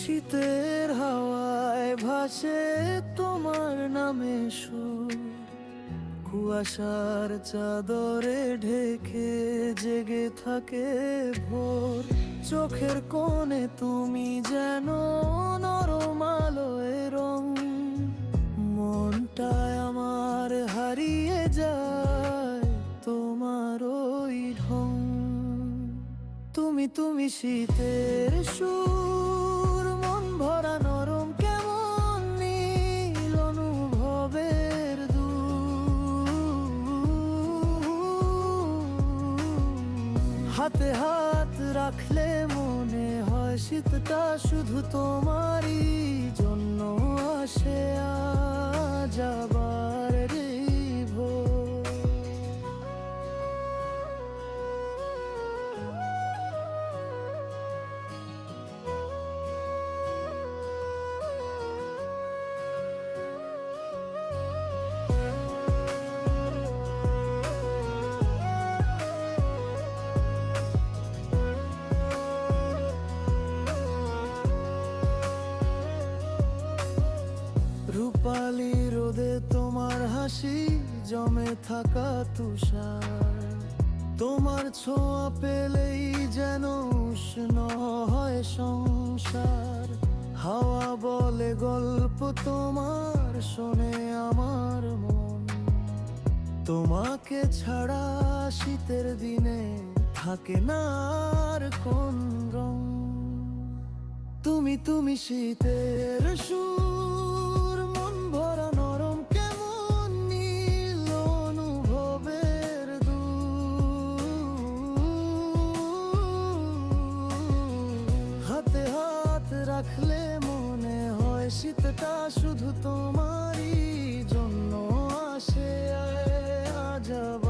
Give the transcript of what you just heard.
শীতের হাওয়ায় ভাসে তোমার নামে সুর। কুয়াশার চাদরে ঢেকে জেগে থাকে ভোর। চোখের কোণে তুমি যেন নরম আলোয় রং মনটায় আমার হারিয়ে যায় তোমার ওই ঢং। তুমি তুমি শীতের সুর। ভরা নরম কেমন নীল অনুভবের দু হাতে হাত রাখলে মনে হয় শীতটা শুধু তোমারই জন্য। রূপালি রোদে তোমার হাসি জমে থাকা তুষার। তোমার ছোঁয়া পেলেই যেন উষ্ণ হয় সংসার। হাওয়া বলে গল্প তোমার, শোনে আমার মন। তোমাকে ছাড়া শীতের দিনে থাকে না আর কোন রং। তুমি তুমি শীতের সুর শুধু তোমারই জন্য আসে আজ আবার